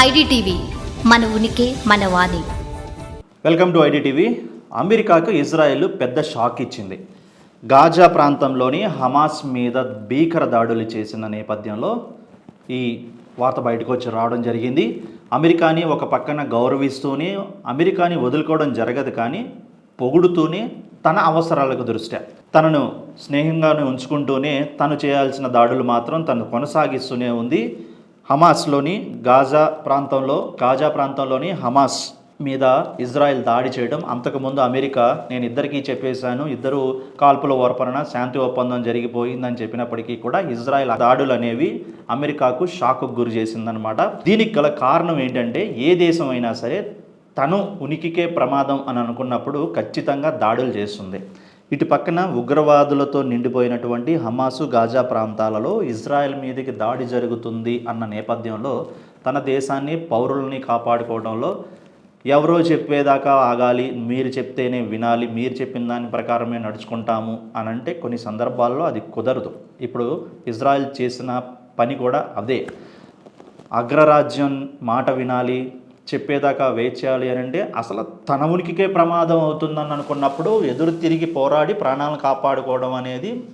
IDTV మన ఉనికి మన వాణి. Welcome to ID TV. అమెరికాకు ఇజ్రాయెల్ పెద్ద షాక్ ఇచ్చింది. గాజా ప్రాంతంలోని హమాస్ మీద భీకర దాడులు చేసిన నేపథ్యంలో ఈ వార్త బయటకు వచ్చి రావడం జరిగింది. అమెరికాని ఒక పక్కన గౌరవిస్తూనే అమెరికాని వదులుకోవడం జరగదు కానీ పొగుడుతూనే తన అవసరాలకు దృష్ట్యా. తనను స్నేహంగానే ఉంచుకుంటూనే తను చేయాల్సిన దాడులు మాత్రం తను కొనసాగిస్తూనే ఉంది. హమాస్లోని గాజా ప్రాంతంలో గాజా ప్రాంతంలోని హమాస్ మీద ఇజ్రాయెల్ దాడి చేయడం. అంతకుముందు అమెరికా నేను ఇద్దరికీ చెప్పేశాను ఇద్దరు కాల్పుల ఓర్పరణ శాంతి ఒప్పందం జరిగిపోయిందని చెప్పినప్పటికీ కూడా ఇజ్రాయెల్ దాడులు అనేవి అమెరికాకు షాక్కు గురి చేసిందనమాట దీనికి గల కారణం ఏంటంటే ఏ దేశం అయినా సరే తను ఉనికికే ప్రమాదం అని అనుకున్నప్పుడు ఖచ్చితంగా దాడులు చేస్తుంది. ఇటు పక్కన ఉగ్రవాదులతో నిండిపోయినటువంటి హమాసు గాజా ప్రాంతాలలో ఇజ్రాయెల్ మీదకి దాడి జరుగుతుంది అన్న నేపథ్యంలో తన దేశాన్ని పౌరుల్ని కాపాడుకోవడంలో ఎవరో చెప్పేదాకా ఆగాలి మీరు చెప్తేనే వినాలి మీరు చెప్పిన దాని ప్రకారమే నడుచుకుంటాము అని అంటే కొన్ని సందర్భాల్లో అది కుదరదు. ఇప్పుడు ఇజ్రాయెల్ చేసిన పని కూడా అదే. అగ్రరాజ్యం మాట వినాలి చెప్పేదాకా వెయిట్ చేయాలి అని అంటే అసలు తన ఉనికికే ప్రమాదం అవుతుందని అనుకున్నప్పుడు ఎదురు తిరిగి పోరాడి ప్రాణాలను కాపాడుకోవడం అనేది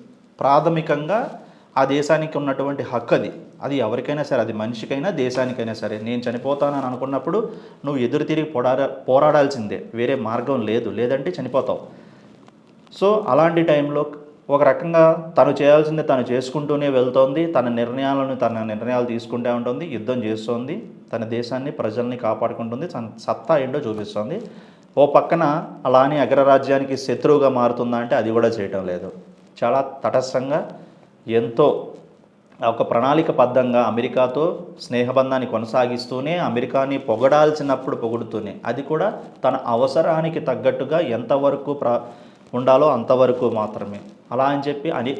ప్రాథమికంగా ఆ దేశానికి ఉన్నటువంటి హక్కు అది. అది ఎవరికైనా సరే అది మనిషికైనా దేశానికైనా సరే. నేను చనిపోతానని అనుకున్నప్పుడు నువ్వు ఎదురు తిరిగి పోరాడ పోరాడాల్సిందే. వేరే మార్గం లేదు. లేదంటే చనిపోతావు. సో అలాంటి టైంలో ఒక రకంగా తను చేయాల్సింది తను చేసుకుంటూనే వెళ్తోంది. తన నిర్ణయాలను తన నిర్ణయాలు తీసుకుంటూ ఉంటుంది. యుద్ధం చేస్తోంది. తన దేశాన్ని ప్రజల్ని కాపాడుకుంటుంది. తన సత్తా ఏంటో చూపిస్తోంది. ఓ పక్కన అలానే అగ్రరాజ్యానికి శత్రువుగా మారుతుందా అంటే అది కూడా చేయటం లేదు. చాలా తటస్థంగా ఎంతో ఒక ప్రణాళికబద్ధంగా అమెరికాతో స్నేహబంధాన్ని కొనసాగిస్తూనే అమెరికాని పొగడాల్సినప్పుడు పొగుడుతూనే అది కూడా తన అవసరానికి తగ్గట్టుగా ఎంతవరకు ప్ర ఉండాలో అంతవరకు మాత్రమే. అలా అని చెప్పి అని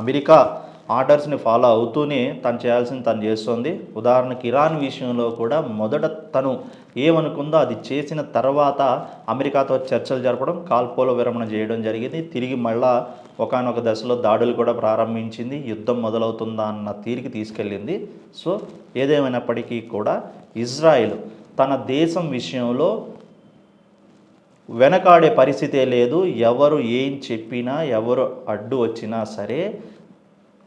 అమెరికా ఆర్డర్స్ని ఫాలో అవుతూనే తను చేయాల్సింది తను చేస్తుంది. ఉదాహరణకి ఇరాన్ విషయంలో కూడా మొదట తను ఏమనుకుందో అది చేసిన తర్వాత అమెరికాతో చర్చలు జరపడం కాల్పోల విరమణ చేయడం జరిగింది. తిరిగి మళ్ళా ఒకానొక దశలో దాడులు కూడా ప్రారంభించింది. యుద్ధం మొదలవుతుందా అన్న తీరికి తీసుకెళ్ళింది. సో ఏదేమైనప్పటికీ కూడా ఇజ్రాయెల్ తన దేశం విషయంలో వెనకాడే పరిస్థితే లేదు. ఎవరు ఏం చెప్పినా ఎవరు అడ్డు వచ్చినా సరే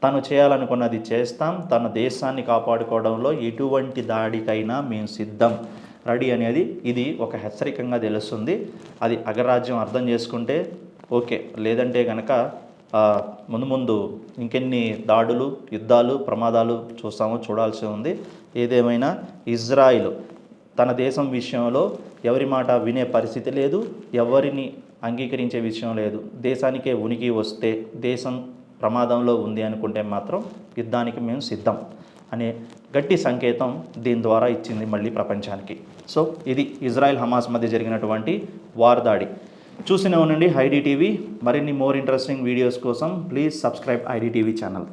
తను చేయాలనుకున్నది చేస్తాం. తన దేశాన్ని కాపాడుకోవడంలో ఎటువంటి దాడికైనా మేము సిద్ధం. రెడీ అనేది ఇది ఒక హెచ్చరికంగా తెలుస్తుంది. అది అగరాజ్యం అర్థం చేసుకుంటే ఓకే. లేదంటే కనుక ముందు ముందు ఇంకెన్ని దాడులు యుద్ధాలు ప్రమాదాలు చూస్తామో చూడాల్సి ఉంది. ఏదేమైనా ఇజ్రాయిల్ తన దేశం విషయంలో ఎవరి మాట వినే పరిస్థితి లేదు ఎవరిని అంగీకరించే విషయం లేదు. దేశానికే ఉనికి వస్తే దేశం ప్రమాదంలో ఉంది అనుకుంటే మాత్రం యుద్ధానికి మేము సిద్ధం అనే గట్టి సంకేతం దీని ద్వారా ఇచ్చింది మళ్ళీ ప్రపంచానికి. సో ఇది ఇజ్రాయెల్ హమాస్ మధ్య జరిగినటువంటి వార్ దాడి. చూస్తూనే ఉండండి ఐడి టీవీ. మరిన్ని మోర్ ఇంట్రెస్టింగ్ వీడియోస్ కోసం please subscribe ID TV channel.